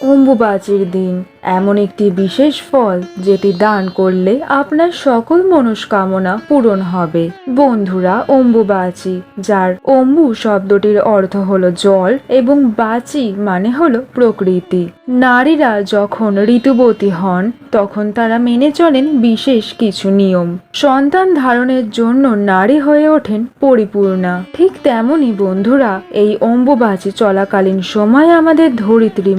অম্বুবাচীর দিন, এমন একটি বিশেষ ফল যেটি দান করলে আপনার সকল মনস্কামনা পূরণ হবে। বন্ধুরা, অম্বুবাচী, যার অম্বু শব্দটির অর্থ হলো জল এবং বাচি মানে হলো প্রকৃতি। নারীরা যখন ঋতুবতী হন, তখন তারা মেনে চলেন বিশেষ কিছু নিয়ম। সন্তান ধারণের জন্য নারী হয়ে ওঠেন পরিপূর্ণা। ঠিক তেমনই বন্ধুরা, এই অম্বুবাচী চলাকালীন সময় আমাদের ধরিত্রী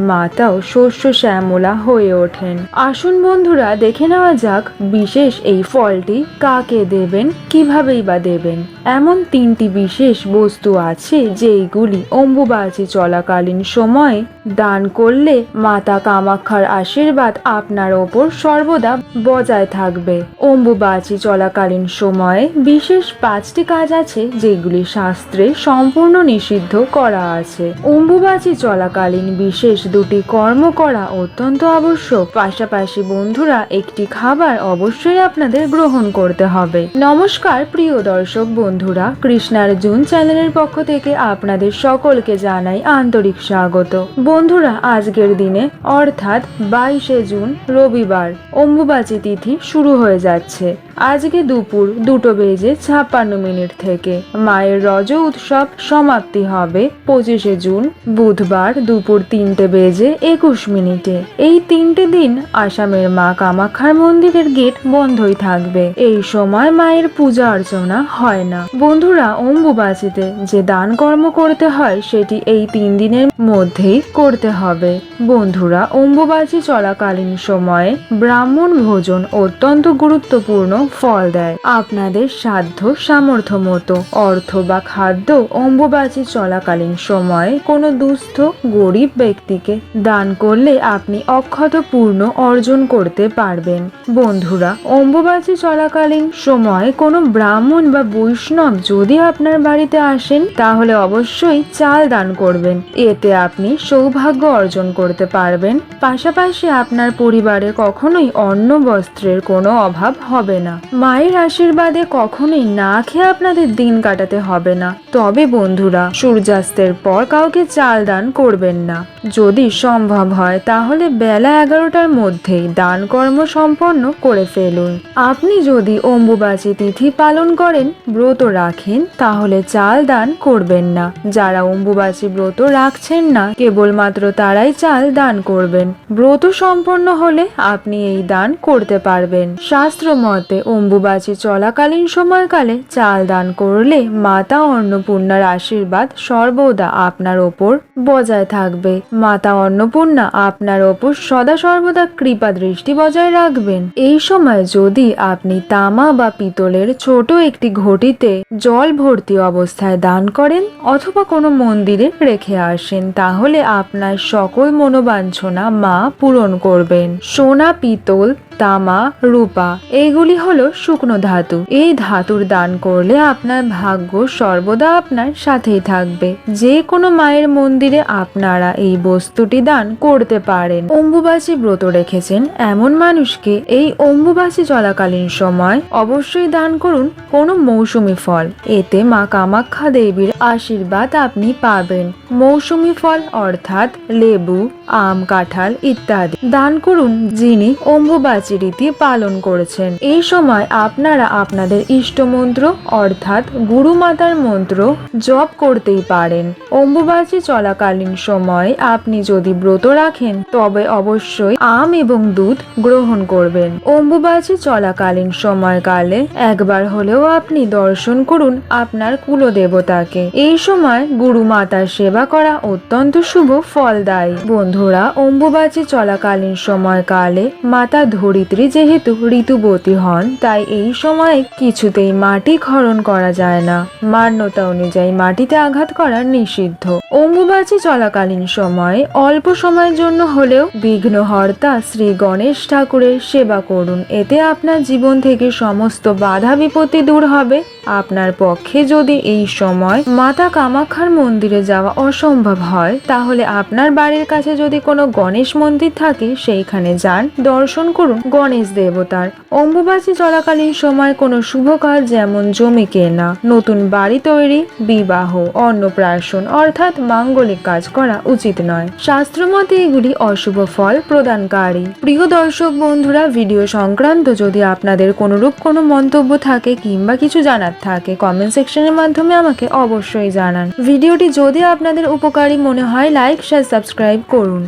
মাতাও শস্য শ্যামলা হয়ে ওঠেন। আসুন বন্ধুরা, দেখে নেওয়া যাক বিশেষ এই ফলটি কাকে দেবেন, কিভাবেই বা দেবেন। এমন তিনটি বিশেষ বস্তু আছে যেইগুলি অম্বুবাচী চলাকালীন সময়ে দান করলে মাতা কামাক্ষার আশীর্বাদ আপনার ওপর সর্বদা বজায় থাকবে। অম্বুবাচী চলাকালীন সময়ে বিশেষ পাঁচটি কাজ আছে যেগুলি শাস্ত্রে সম্পূর্ণ নিষিদ্ধ করা আছে। অম্বুবাচী চলাকালীন বিশেষ দুটি কর্ম করা অত্যন্ত আবশ্যক। পাশাপাশি বন্ধুরা, একটি খাবার অবশ্যই আপনাদের গ্রহণ করতে হবে। নমস্কার, প্রিয় দর্শক বন্ধুরা। কৃষ্ণার জুন চ্যানেলের পক্ষ থেকে আপনাদের সকলকে জানাই আন্তরিক স্বাগত। বন্ধুরা, আজকের দিনে, অর্থাৎ বাইশে জুন, রবিবার, অম্বুবাচী তিথি শুরু হয়ে যাচ্ছে। আজকে দুপুর দুটো বেজে ছাপ্পান্ন মিনিট থেকে। মায়ের রজ উৎসব সমাপ্তি হবে পঁচিশে জুন, বুধবার দুপুর তিনটে বেজে একুশ মিনিটে। এই তিনটে দিন আসামের মা কামাখ্যার মন্দিরের গেট বন্ধই থাকবে। এই সময় মায়ের পূজা অর্চনা হয় না। বন্ধুরা, অম্বুবাচীতে যে দান কর্ম করতে হয়, সেটি এই তিন দিনের মধ্যেই করতে হবে। বন্ধুরা, অম্বুবাচী চলাকালীন সময়ে ব্রাহ্মণ ভোজন অত্যন্ত গুরুত্বপূর্ণ ফল দেয়। আপনাদের সাধ্য সামর্থ্য মতো অর্থ বা খাদ্য অম্বুবাচী চলাকালীন সময়ে কোনো দুস্থ, গরিব ব্যক্তিকে দান করলে আপনি অক্ষত পূর্ণ অর্জন করতে পারবেন। বন্ধুরা, অম্বুবাচী চলাকালীন সময় কোনো ব্রাহ্মণ বা বৈষ্ণব যদি আপনার বাড়িতে আসেন, তাহলে অবশ্যই চাল দান করবেন। এতে আপনি সৌভাগ্য অর্জন করতে পারবেন। পাশাপাশি আপনার পরিবারে কখনোই অন্ন বস্ত্রের কোনো অভাব হবে না। মায়ের আশীর্বাদে কখনোই না খেয়ে আপনাদের দিন কাটাতে হবে না। তবে বন্ধুরা, সূর্যাস্তের পর কাউকে চাল দান করবেন না। যদি সম্ভব হয়, তাহলে বেলা এগারোটার মধ্যেই দান কর্ম সম্পন্ন করে ফেলুন। আপনি যদি অম্বুবাচী তিথি পালন করেন, ব্রত রাখেন, তাহলে চাল দান করবেন না। যারা অম্বুবাচী ব্রত রাখছেন না, কেবলমাত্র তারাই চাল দান করবেন। ব্রত সম্পন্ন হলে আপনি এই দান করতে পারবেন। শাস্ত্র মতে, অম্বুবাচী চলাকালীন সময়কালে চাল দান করলে মাতা অন্নপূর্ণার আশীর্বাদ সর্বদা আপনার ওপর বজায় থাকবে। মাতা অন্নপূর্ণা আপনার ওপর সদা সর্বদা কৃপা দৃষ্টি বজায় রাখবেন। এই সময় যদি আপনি তামা বা পিতলের ছোট একটি ঘটিতে জল ভর্তি অবস্থায় দান করেন অথবা কোনো মন্দিরে রেখে আসেন, তাহলে আপনার সকল মনোবাঞ্ছনা মা পূরণ করবেন। সোনা, পিতল তামা, রূপা, এইগুলি হলো শুকনো ধাতু। এই ধাতুর দান করলে আপনার ভাগ্য সর্বদা আপনার সাথেই থাকবে। যে কোনো মায়ের মন্দিরে আপনারা এই বস্তুটি দান করতে পারেন। অম্বুবাচী ব্রত রেখেছেন এমন মানুষকে এই অম্বুবাচী চলাকালীন সময় অবশ্যই দান করুন কোনো মৌসুমি ফল। এতে মা কামাখ্যা দেবীর আশীর্বাদ আপনি পাবেন। মৌসুমি ফল অর্থাৎ লেবু, আম, কাঁঠাল ইত্যাদি। দান করুন যিনি অম্বুবাচী রীতি পালন করেছেন। এই সময় আপনারা আপনাদের ইষ্ট মন্ত্র অর্থাৎ গুরু মাতার মন্ত্র, জপ করতেই পারেন। অম্বুবাচী চলাকালীন সময় আপনি যদি ব্রত রাখেন, তবে অবশ্যই আম এবং দুধ গ্রহণ করবেন। অম্বুবাচী চলাকালীন সময়কালে একবার হলেও আপনি দর্শন করুন আপনার কুলদেবতাকে। এই সময় গুরু মাতার সেবা করা অত্যন্ত শুভ ফলদায়ী। বন্ধুরা, অম্বুবাচী চলাকালীন সময়কালে মাতা ধরিত্রী যেহেতু ঋতুবতী হন, তাই এই সময়ে কিছুতেই মাটি খরণ করা যায় না। মান্যতা অনুযায়ী মাটিতে আঘাত করা নিষিদ্ধ। অম্বুবাচী চলাকালীন সময়ে অল্প সময়ের জন্য হলেও বিঘ্নহর্তা শ্রী গণেশ ঠাকুরের সেবা করুন। এতে আপনার জীবন থেকে সমস্ত বাধা বিপত্তি দূর হবে। আপনার পক্ষে যদি এই সময় মাতা কামাখ্যার মন্দিরে যাওয়া অসম্ভব হয়, তাহলে আপনার বাড়ির কাছে যদি কোনো গণেশ মন্দির থাকে, সেইখানে যান, দর্শন করুন। গণেশ দেবতার। অম্বুবাচী চলাকালীন সময় কোনো শুভ কাজ যেমন জমি কেনা, নতুন বাড়ি তৈরি, বিবাহ, অন্নপ্রাশন অর্থাৎ মাঙ্গলিক কাজ করা উচিত নয়। শাস্ত্রমতে এগুলি অশুভ ফল প্রদানকারী। প্রিয় দর্শক বন্ধুরা, ভিডিও সংক্রান্ত যদি আপনাদের কোনোরূপ কোনো মন্তব্য থাকে কিংবা কিছু জানার থাকে কমেন্ট সেকশনের মাধ্যমে আমাকে অবশ্যই জানান। ভিডিওটি যদি আপনাদের উপকারী মনে হয় লাইক শেয়ার সাবস্ক্রাইব করুন।